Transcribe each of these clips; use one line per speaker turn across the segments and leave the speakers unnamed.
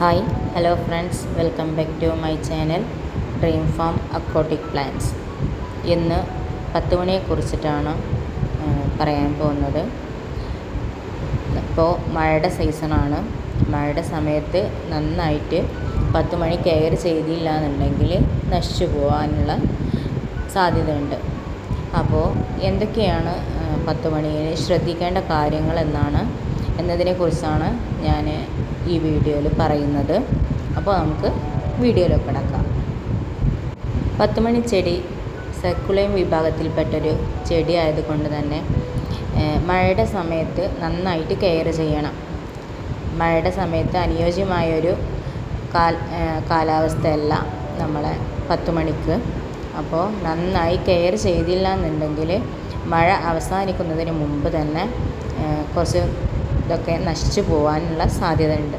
Hi hello friends. Welcome back to my channel dream farm aquatic plants. ഇന്ന് പത്ത് മണിയെ കുറിച്ചിട്ടാണ് പറയാൻ പോകുന്നത്. ഇപ്പോൾ മഴയുടെ സീസണാണ് മഴയുടെ സമയത്ത് നന്നായിട്ട് പത്ത് മണി കെയർ ചെയ്തില്ല എന്നുണ്ടെങ്കിൽ നശിച്ചു പോകാനുള്ള സാധ്യതയുണ്ട്. അപ്പോൾ എന്തൊക്കെയാണ് പത്ത് മണിയിൽ ശ്രദ്ധിക്കേണ്ട കാര്യങ്ങൾ എന്നാണ് എന്നതിനെക്കുറിച്ചാണ് ഞാൻ ഈ വീഡിയോയിൽ പറയുന്നത്. അപ്പോൾ നമുക്ക് വീഡിയോയിലേക്ക് കിടക്കാം. പത്തുമണി ചെടി സെക്കുലയും വിഭാഗത്തിൽപ്പെട്ടൊരു ചെടി ആയതുകൊണ്ട് തന്നെ മഴയുടെ സമയത്ത് നന്നായിട്ട് കെയർ ചെയ്യണം. മഴയുടെ സമയത്ത് അനുയോജ്യമായൊരു കാൽ കാലാവസ്ഥയല്ല നമ്മളെ പത്ത് മണിക്ക് അപ്പോൾ നന്നായി കെയർ ചെയ്തില്ല എന്നുണ്ടെങ്കിൽ മഴ അവസാനിക്കുന്നതിന് മുമ്പ് തന്നെ കുറച്ച് ഇതൊക്കെ നശിച്ചു പോകാനുള്ള സാധ്യതയുണ്ട്.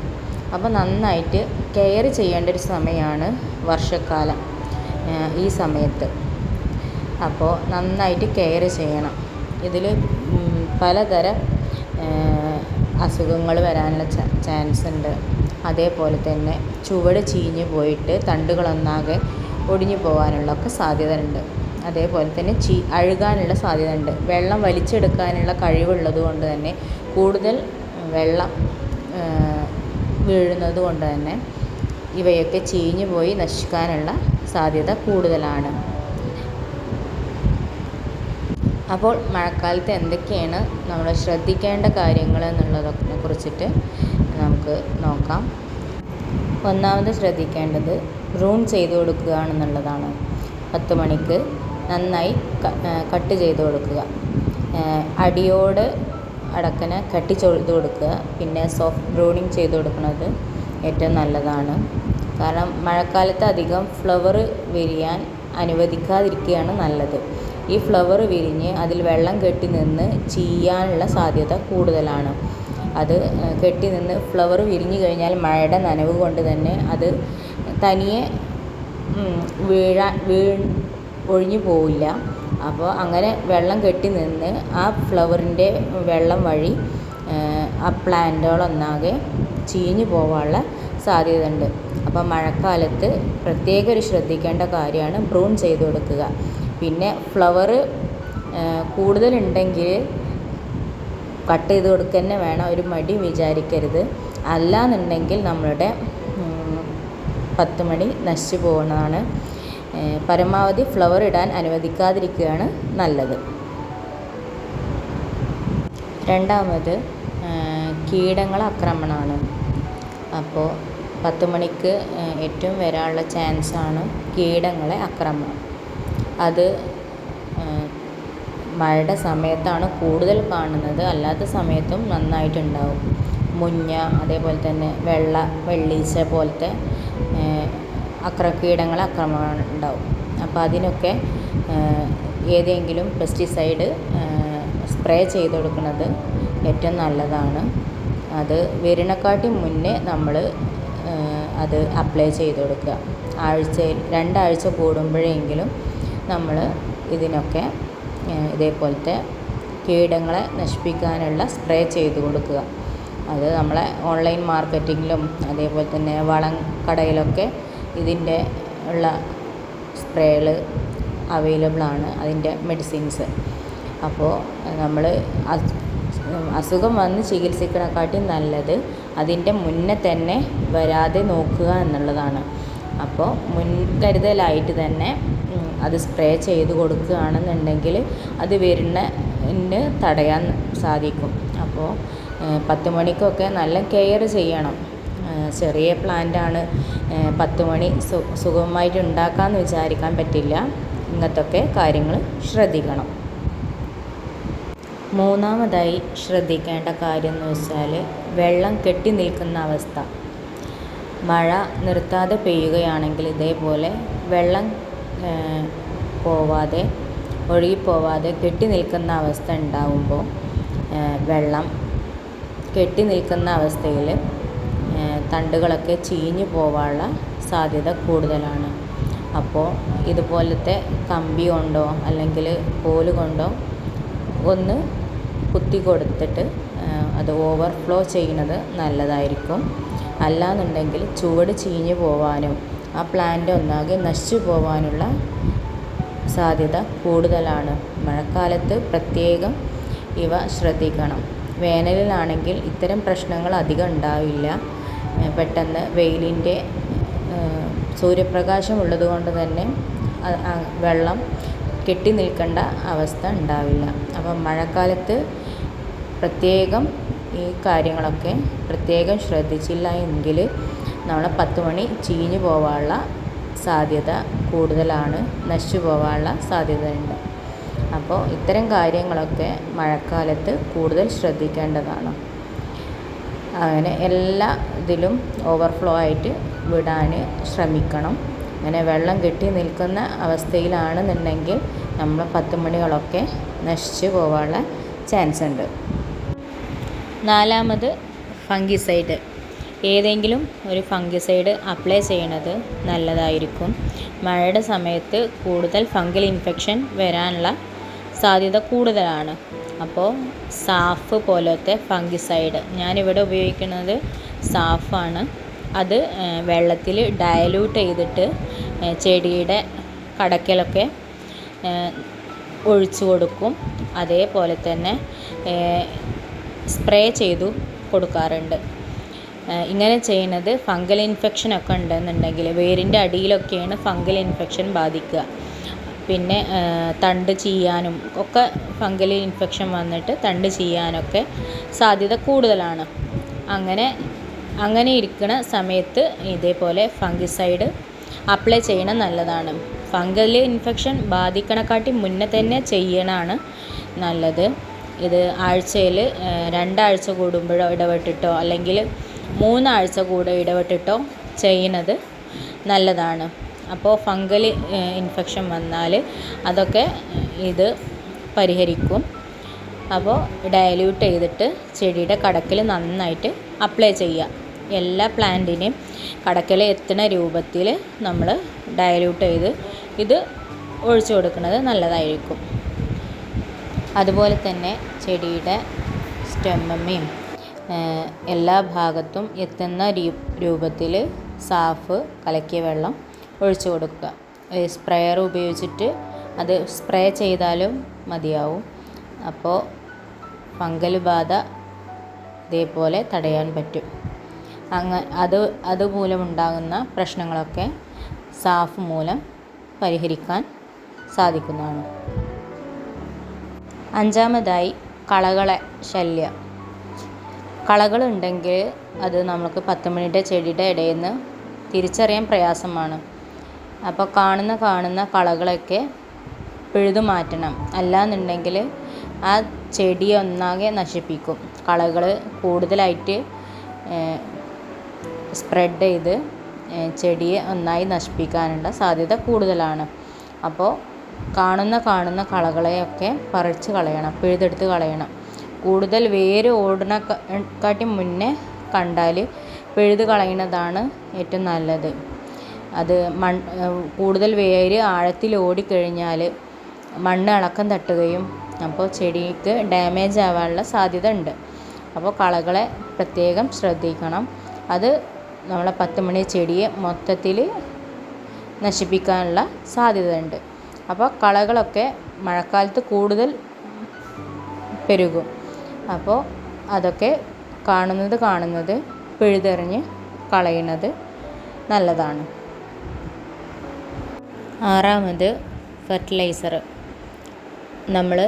അപ്പോൾ നന്നായിട്ട് കെയർ ചെയ്യേണ്ട ഒരു സമയമാണ് വർഷക്കാലം ഈ സമയത്ത്. അപ്പോൾ നന്നായിട്ട് കെയർ ചെയ്യണം. ഇതിൽ പലതരം അസുഖങ്ങൾ വരാനുള്ള ചാൻസ് ഉണ്ട് അതേപോലെ തന്നെ ചുവട് ചീഞ്ഞ് പോയിട്ട് തണ്ടുകളൊന്നാകെ ഒടിഞ്ഞു പോകാനുള്ള ഒക്കെ സാധ്യത ഉണ്ട് അതേപോലെ തന്നെ ചീ അഴുകാനുള്ള സാധ്യത ഉണ്ട് വെള്ളം വലിച്ചെടുക്കാനുള്ള കഴിവുള്ളത് കൊണ്ട് തന്നെ കൂടുതൽ വെള്ളം വീഴുന്നത് കൊണ്ട് തന്നെ ഇവയൊക്കെ ചീഞ്ഞു പോയി നശിക്കാനുള്ള സാധ്യത കൂടുതലാണ്. അപ്പോൾ മഴക്കാലത്ത് എന്തൊക്കെയാണ് നമ്മൾ ശ്രദ്ധിക്കേണ്ട കാര്യങ്ങൾ എന്നുള്ളതൊക്കെ കുറിച്ചിട്ട് നമുക്ക് നോക്കാം. ഒന്നാമത് ശ്രദ്ധിക്കേണ്ടത് ബ്രൂൺ ചെയ്ത് കൊടുക്കുക എന്നുള്ളതാണ്. പത്ത് മണിക്ക് നന്നായി കട്ട് ചെയ്ത് കൊടുക്കുക. അടിയോട് അടക്കനെ കട്ടി ചെയ്ത് കൊടുക്കുക. പിന്നെ സോഫ്റ്റ് ബ്രൂണിങ് ചെയ്ത് കൊടുക്കുന്നത് ഏറ്റവും നല്ലതാണ്. കാരണം മഴക്കാലത്ത് അധികം ഫ്ലവർ വിരിയാൻ അനുവദിക്കാതിരിക്കുകയാണ് നല്ലത്. ഈ ഫ്ലവർ വിരിഞ്ഞ് അതിൽ വെള്ളം കെട്ടി നിന്ന് ചീയാനുള്ള സാധ്യത കൂടുതലാണ്. അത് കെട്ടി നിന്ന് ഫ്ലവർ വിരിഞ്ഞു കഴിഞ്ഞാൽ മഴയുടെ നനവ് കൊണ്ട് തന്നെ അത് തനിയെ വീഴാൻ വീ ഒഴിഞ്ഞു പോവില്ല. അപ്പോൾ അങ്ങനെ വെള്ളം കെട്ടി നിന്ന് ആ ഫ്ലവറിന്റെ വെള്ളം വഴി ആ പ്ലാന്റുകളൊന്നാകെ ചീഞ്ഞു പോകാനുള്ള സാധ്യതയുണ്ട്. അപ്പോൾ മഴക്കാലത്ത് പ്രത്യേക ഒരു ശ്രദ്ധിക്കേണ്ട കാര്യമാണ് ബ്രൂൺ ചെയ്ത് കൊടുക്കുക. പിന്നെ ഫ്ലവർ കൂടുതലുണ്ടെങ്കിൽ കട്ട് ചെയ്ത് കൊടുക്കുക തന്നെ വേണം ഒരു മടി വിചാരിക്കരുത്. അല്ലാന്നുണ്ടെങ്കിൽ നമ്മളുടെ ഉം, പത്ത് മണി നശിച്ചു പോകുന്നതാണ്. പരമാവധി ഫ്ലവർ ഇടാൻ അനുവദിക്കാതിരിക്കുകയാണ് നല്ലത്. രണ്ടാമത് കീടങ്ങൾ ആക്രമണമാണ്. അപ്പോൾ പത്ത് മണിക്ക് ഏറ്റവും വരാനുള്ള ചാൻസാണ് കീടങ്ങളെ ആക്രമണം. അത് മഴയുടെ സമയത്താണ് കൂടുതൽ കാണുന്നത്. അല്ലാത്ത സമയത്തും നന്നായിട്ടുണ്ടാവും. മുഞ്ഞ അതേപോലെ തന്നെ വെള്ള വെള്ളീച്ച പോലത്തെ അക്ര കീടങ്ങൾ ആക്രമണം ഉണ്ടാവും. അപ്പോൾ അതിനൊക്കെ ഏതെങ്കിലും പെസ്റ്റിസൈഡ് സ്പ്രേ ചെയ്ത് കൊടുക്കുന്നത് ഏറ്റവും നല്ലതാണ്. അത് വരുന്നക്കാട്ടി മുന്നേ നമ്മൾ അത് അപ്ലൈ ചെയ്ത് കൊടുക്കുക. ആഴ്ചയിൽ രണ്ടാഴ്ച കൂടുമ്പോഴെങ്കിലും നമ്മൾ ഇതിനൊക്കെ ഇതേപോലത്തെ കീടങ്ങളെ നശിപ്പിക്കാനുള്ള സ്പ്രേ ചെയ്ത് കൊടുക്കുക. അത് നമ്മളെ ഓൺലൈൻ മാർക്കറ്റിങ്ങിലും അതേപോലെ തന്നെ വളം കടയിലൊക്കെ ഇതിന്റെ ഉള്ള സ്പ്രേകൾ അവൈലബിൾ ആണ് അതിന്റെ മെഡിസിൻസ് അപ്പോൾ നമ്മൾ അസുഖം വന്ന് ചികിത്സിക്കണക്കാട്ടി നല്ലത് അതിന്റെ മുന്നേ തന്നെ വരാതെ നോക്കുക എന്നുള്ളതാണ്. അപ്പോൾ മുൻകരുതലായിട്ട് തന്നെ അത് സ്പ്രേ ചെയ്ത് കൊടുക്കുകയാണെന്നുണ്ടെങ്കിൽ അത് വരുന്നതിന് തടയാൻ സാധിക്കും. അപ്പോൾ പത്ത് മണിക്കൊക്കെ നല്ല കെയർ ചെയ്യണം. ചെറിയ പ്ലാന്റാണ്. പത്ത് മണി സു സുഗമമായിട്ട് ഉണ്ടാക്കാമെന്ന് വിചാരിക്കാൻ പറ്റില്ല. ഇങ്ങനത്തൊക്കെ കാര്യങ്ങൾ ശ്രദ്ധിക്കണം. മൂന്നാമതായി ശ്രദ്ധിക്കേണ്ട കാര്യം എന്ന് വെച്ചാൽ വെള്ളം കെട്ടി നിൽക്കുന്ന അവസ്ഥ. മഴ നിർത്താതെ പെയ്യുകയാണെങ്കിൽ ഇതേപോലെ വെള്ളം പോവാതെ ഒഴുകിപ്പോവാതെ കെട്ടി നിൽക്കുന്ന അവസ്ഥ ഉണ്ടാവുമ്പോൾ വെള്ളം കെട്ടി നിൽക്കുന്ന അവസ്ഥയിൽ തണ്ടുകളൊക്കെ ചീഞ്ഞു പോവാനുള്ള സാധ്യത കൂടുതലാണ്. അപ്പോൾ ഇതുപോലത്തെ കമ്പി കൊണ്ടോ അല്ലെങ്കിൽ കോൽ കൊണ്ടോ ഒന്ന് കുത്തി കൊടുത്തിട്ട് അത് ഓവർഫ്ലോ ചെയ്യുന്നത് നല്ലതായിരിക്കും. അല്ലാന്നുണ്ടെങ്കിൽ ചുവട് ചീഞ്ഞു പോവാനും ആ പ്ലാന്റ് ഒന്നാകെ നശിച്ചു പോവാനുള്ള സാധ്യത കൂടുതലാണ്. മഴക്കാലത്ത് പ്രത്യേകം ഇവ ശ്രദ്ധിക്കണം. വേനലിലാണെങ്കിൽ ഇത്തരം പ്രശ്നങ്ങൾ അധികം ഉണ്ടാവില്ല. പെട്ടെന്ന് വെയിലിന്റെ സൂര്യപ്രകാശം ഉള്ളതുകൊണ്ട് തന്നെ വെള്ളം കെട്ടി നിൽക്കേണ്ട അവസ്ഥ ഉണ്ടാവില്ല. അപ്പം മഴക്കാലത്ത് പ്രത്യേകം ഈ കാര്യങ്ങളൊക്കെ പ്രത്യേകം ശ്രദ്ധിച്ചില്ല എങ്കിൽ നമ്മളെ പത്ത് മണി ചീഞ്ഞു പോവാനുള്ള സാധ്യത കൂടുതലാണ് നശിച്ചു പോകാനുള്ള സാധ്യതയുണ്ട്. അപ്പോൾ ഇത്തരം കാര്യങ്ങളൊക്കെ മഴക്കാലത്ത് കൂടുതൽ ശ്രദ്ധിക്കേണ്ടതാണ്. അങ്ങനെ എല്ലാ ഇതിലും ഓവർഫ്ലോ ആയിട്ട് വിടാൻ ശ്രമിക്കണം. അങ്ങനെ വെള്ളം കെട്ടി നിൽക്കുന്ന അവസ്ഥയിലാണെന്നുണ്ടെങ്കിൽ നമ്മൾ പത്ത് മണികളൊക്കെ നശിച്ച് പോകാനുള്ള ചാൻസ് ഉണ്ട്. നാലാമത് ഫംഗിസൈഡ് ഏതെങ്കിലും ഒരു ഫംഗിസൈഡ് അപ്ലൈ ചെയ്യണത് നല്ലതായിരിക്കും. മഴയുടെ സമയത്ത് കൂടുതൽ ഫംഗൽ ഇൻഫെക്ഷൻ വരാനുള്ള സാധ്യത കൂടുതലാണ്. അപ്പോൾ സാഫ് പോലത്തെ ഫംഗിസൈഡ് ഞാനിവിടെ ഉപയോഗിക്കുന്നത് സാഫാണ്. അത് വെള്ളത്തിൽ ഡയലൂട്ട് ചെയ്തിട്ട് ചെടിയുടെ കടക്കലൊക്കെ ഒഴിച്ചു കൊടുക്കും. അതേപോലെ തന്നെ സ്പ്രേ ചെയ്തു കൊടുക്കാറുണ്ട്. ഇങ്ങനെ ചെയ്യുന്നത് ഫംഗൽ ഇൻഫെക്ഷൻ ഒക്കെ ഉണ്ടെന്നുണ്ടെങ്കിൽ വേരിന്റെ അടിയിലൊക്കെയാണ് ഫംഗൽ ഇൻഫെക്ഷൻ ബാധിക്കുക. പിന്നെ തണ്ട് ചെയ്യാനും ഒക്കെ ഫംഗൽ ഇൻഫെക്ഷൻ വന്നിട്ട് തണ്ട് ചെയ്യാനൊക്കെ സാധ്യത കൂടുതലാണ്. അങ്ങനെ അങ്ങനെ ഇരിക്കുന്ന സമയത്ത് ഇതേപോലെ ഫംഗിസൈഡ് അപ്ലൈ ചെയ്യണം നല്ലതാണ്. ഫംഗൽ ഇൻഫെക്ഷൻ ബാധിക്കണക്കാട്ടി മുന്നേ തന്നെ ചെയ്യണമാണ് നല്ലത്. ഇത് ആഴ്ചയിൽ രണ്ടാഴ്ച കൂടുമ്പോഴോ ഇടപെട്ടിട്ടോ അല്ലെങ്കിൽ മൂന്നാഴ്ച കൂടെ ഇടപെട്ടിട്ടോ ചെയ്യുന്നത് നല്ലതാണ്. അപ്പോൾ ഫംഗൽ ഇൻഫെക്ഷൻ വന്നാൽ അതൊക്കെ ഇത് പരിഹരിക്കും. അപ്പോൾ ഡയല്യൂട്ട് ചെയ്തിട്ട് ചെടിയുടെ കടക്കിൽ നന്നായിട്ട് അപ്ലൈ ചെയ്യുക. എല്ലാ പ്ലാന്റിനെയും കടക്കൽ എത്തുന്ന രൂപത്തിൽ നമ്മൾ ഡയല്യൂട്ട് ചെയ്ത് ഇത് ഒഴിച്ചു കൊടുക്കുന്നത് നല്ലതായിരിക്കും. അതുപോലെ തന്നെ ചെടിയുടെ സ്റ്റെമ്മയും എല്ലാ ഭാഗത്തും എത്തുന്ന രൂപത്തിൽ സാഫ് കലക്കിയ വെള്ളം ഒഴിച്ചു കൊടുക്കുക. സ്പ്രെയർ ഉപയോഗിച്ചിട്ട് അത് സ്പ്രേ ചെയ്താലും മതിയാവും. അപ്പോൾ ഫംഗൽ ബാധ ഇതേപോലെ തടയാൻ പറ്റും. അങ്ങ അത് അതുമൂലമുണ്ടാകുന്ന പ്രശ്നങ്ങളൊക്കെ സാഫ് മൂലം പരിഹരിക്കാൻ സാധിക്കുന്നതാണ്. അഞ്ചാമതായി കളകളെ ശല്യം. കളകളുണ്ടെങ്കിൽ അത് നമുക്ക് പത്ത് മിനിറ്റ് ചെടിയുടെ ഇടയിൽ നിന്ന് തിരിച്ചറിയാൻ പ്രയാസമാണ്. അപ്പോൾ കാണുന്ന കാണുന്ന കളകളൊക്കെ പിഴുതു മാറ്റണം. അല്ലാന്നുണ്ടെങ്കിൽ ആ ചെടി ഒന്നാകെ നശിപ്പിക്കും. കളകൾ കൂടുതലായിട്ട് സ്പ്രെഡ് ചെയ്ത് ചെടിയെ നന്നായി നശിപ്പിക്കാനുള്ള സാധ്യത കൂടുതലാണ്. അപ്പോൾ കാണുന്ന കാണുന്ന കളകളെയൊക്കെ പറിച്ച് കളയണം പിഴുതെടുത്ത് കളയണം. കൂടുതൽ വേര് ഓടണക്കാട്ടി മുന്നേ കണ്ടാൽ പിഴുത് കളയുന്നതാണ് ഏറ്റവും നല്ലത്. അത് മൺ കൂടുതൽ വേര് ആഴത്തിൽ ഓടിക്കഴിഞ്ഞാൽ മണ്ണ് ഇളക്കം തട്ടുകയും അപ്പോൾ ചെടിക്ക് ഡാമേജ് ആവാനുള്ള സാധ്യത ഉണ്ട്. അപ്പോൾ കളകളെ പ്രത്യേകം ശ്രദ്ധിക്കണം. അത് നമ്മളെ പത്ത് മണി ചെടിയെ മൊത്തത്തിൽ നശിപ്പിക്കാനുള്ള സാധ്യത ഉണ്ട് അപ്പോൾ കളകളൊക്കെ മഴക്കാലത്ത് കൂടുതൽ പെരുകും. അപ്പോൾ അതൊക്കെ കാണുന്നത് കാണുന്നത് പിഴുതെറിഞ്ഞ് കളയുന്നത് നല്ലതാണ്. ആറാമത് ഫെർട്ടിലൈസർ നമ്മൾ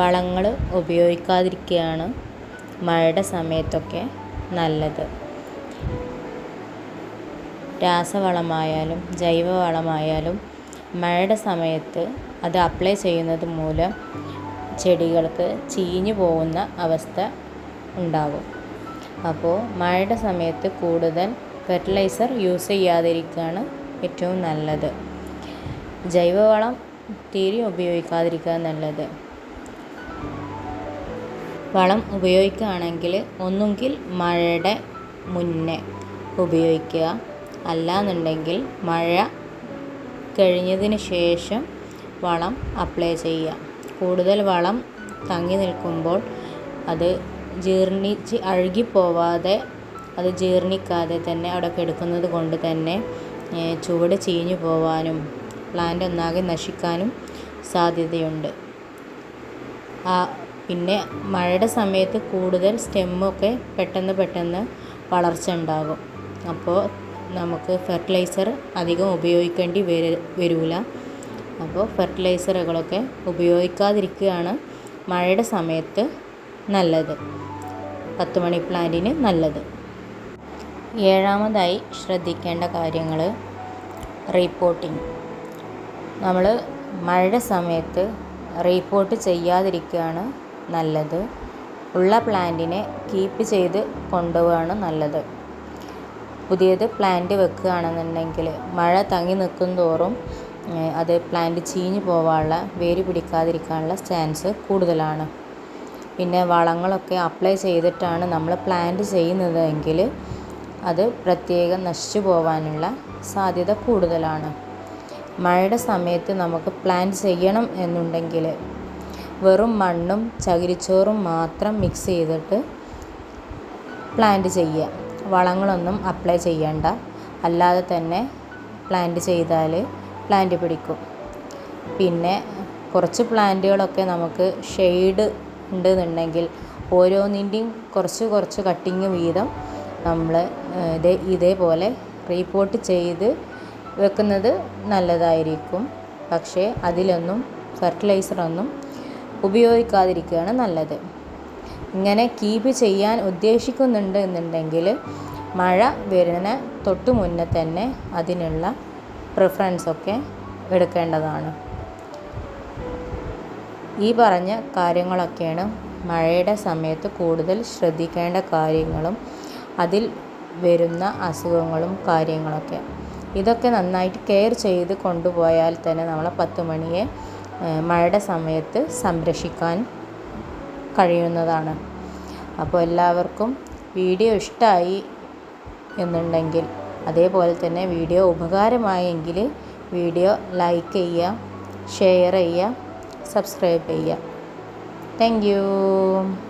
വളങ്ങൾ ഉപയോഗിക്കാതിരിക്കുകയാണ് മഴയുടെ സമയത്തൊക്കെ നല്ലത്. രാസവളമായാലും ജൈവവളമായാലും മഴയുടെ സമയത്ത് അത് അപ്ലൈ ചെയ്യുന്നത് മൂലം ചെടികൾക്ക് ചീഞ്ഞു പോകുന്ന അവസ്ഥ ഉണ്ടാകും. അപ്പോൾ മഴയുടെ സമയത്ത് കൂടുതൽ ഫെർട്ടിലൈസർ യൂസ് ചെയ്യാതിരിക്കുകയാണ് ഏറ്റവും നല്ലത്. ജൈവവളം തീരെ ഉപയോഗിക്കാതിരിക്കുക നല്ലത്. വളം ഉപയോഗിക്കുകയാണെങ്കിൽ ഒന്നുകിൽ മഴയുടെ മുന്നേ ഉപയോഗിക്കുക. അല്ലാന്നുണ്ടെങ്കിൽ മഴ കഴിഞ്ഞതിന് ശേഷം വളം അപ്ലൈ ചെയ്യുക. കൂടുതൽ വളം തങ്ങി നിൽക്കുമ്പോൾ അത് ജീർണിച്ച് അഴുകിപ്പോവാതെ അത് ജീർണിക്കാതെ തന്നെ അവിടെ കിടക്കുന്നത് കൊണ്ട് തന്നെ ചുവട് ചീഞ്ഞു പോവാനും പ്ലാന്റ് ഒന്നാകെ നശിക്കാനും സാധ്യതയുണ്ട്. ആ പിന്നെ മഴയുടെ സമയത്ത് കൂടുതൽ സ്റ്റെമ്മൊക്കെ പെട്ടെന്ന് പെട്ടെന്ന് വളർച്ച ഉണ്ടാകും. അപ്പോൾ നമുക്ക് ഫെർട്ടിലൈസർ അധികം ഉപയോഗിക്കേണ്ടി വര വരില്ല അപ്പോൾ ഫെർട്ടിലൈസറുകളൊക്കെ ഉപയോഗിക്കാതിരിക്കുകയാണ് മഴയുടെ സമയത്ത് നല്ലത്. പത്ത് മണി പ്ലാന്റിന് നല്ലത്. ഏഴാമതായി ശ്രദ്ധിക്കേണ്ട കാര്യങ്ങൾ റീപ്പോർട്ടിങ് നമ്മൾ മഴയുടെ സമയത്ത് റീപ്പോർട്ട് ചെയ്യാതിരിക്കുകയാണ് നല്ലത്. ഉള്ള പ്ലാന്റിനെ കീപ്പ് ചെയ്ത് കൊണ്ടുപോവുകയാണ് നല്ലത്. പുതിയത് പ്ലാന്റ് വെക്കുകയാണെന്നുണ്ടെങ്കിൽ മഴ തങ്ങി നിൽക്കും തോറും അത് പ്ലാന്റ് ചീഞ്ഞു പോവാനുള്ള വേര് പിടിക്കാതിരിക്കാനുള്ള ചാൻസ് കൂടുതലാണ്. പിന്നെ വളങ്ങളൊക്കെ അപ്ലൈ ചെയ്തിട്ടാണ് നമ്മൾ പ്ലാന്റ് ചെയ്യുന്നതെങ്കിൽ അത് പ്രത്യേകം നശിച്ചു പോവാനുള്ള സാധ്യത കൂടുതലാണ്. മഴയുടെ സമയത്ത് നമുക്ക് പ്ലാന്റ് ചെയ്യണം എന്നുണ്ടെങ്കിൽ വെറും മണ്ണും ചകിരിച്ചോറും മാത്രം മിക്സ് ചെയ്തിട്ട് പ്ലാന്റ് ചെയ്യുക. വളങ്ങളൊന്നും അപ്ലൈ ചെയ്യണ്ട. അല്ലാതെ തന്നെ പ്ലാന്റ് ചെയ്താൽ പ്ലാന്റ് പിടിക്കും. പിന്നെ കുറച്ച് പ്ലാന്റുകളൊക്കെ നമുക്ക് ഷെയ്ഡ് ഉണ്ടെന്നുണ്ടെങ്കിൽ ഓരോന്നിന്റെയും കുറച്ച് കുറച്ച് കട്ടിങ് വീതം നമ്മൾ ഇതേ ഇതേപോലെ റീപോർട്ട് ചെയ്ത് വെക്കുന്നത് നല്ലതായിരിക്കും. പക്ഷേ അതിലൊന്നും ഫെർട്ടിലൈസറൊന്നും ഉപയോഗിക്കാതിരിക്കുകയാണ് നല്ലത്. ഇങ്ങനെ കീപ്പ് ചെയ്യാൻ ഉദ്ദേശിക്കുന്നുണ്ട് എന്നുണ്ടെങ്കിൽ മഴ വരുന്ന തൊട്ട് മുന്നേ തന്നെ അതിനുള്ള പ്രിഫറൻസൊക്കെ എടുക്കേണ്ടതാണ്. ഈ പറഞ്ഞ കാര്യങ്ങളൊക്കെയാണ് മഴയുടെ സമയത്ത് കൂടുതൽ ശ്രദ്ധിക്കേണ്ട കാര്യങ്ങളും അതിൽ വരുന്ന അസുഖങ്ങളും കാര്യങ്ങളൊക്കെ. ഇതൊക്കെ നന്നായിട്ട് കെയർ ചെയ്ത് കൊണ്ടുപോയാൽ തന്നെ നമ്മളെ പത്ത് മണിയെ മഴയുടെ സമയത്ത് സംരക്ഷിക്കാൻ കഴിയുന്നതാണ്. അപ്പോൾ എല്ലാവർക്കും വീഡിയോ ഇഷ്ടമായി എന്നുണ്ടെങ്കിൽ അതേപോലെ തന്നെ വീഡിയോ ഉപകാരമായെങ്കിൽ വീഡിയോ ലൈക്ക് ചെയ്യുക ഷെയർ ചെയ്യുക സബ്സ്ക്രൈബ് ചെയ്യുക. താങ്ക്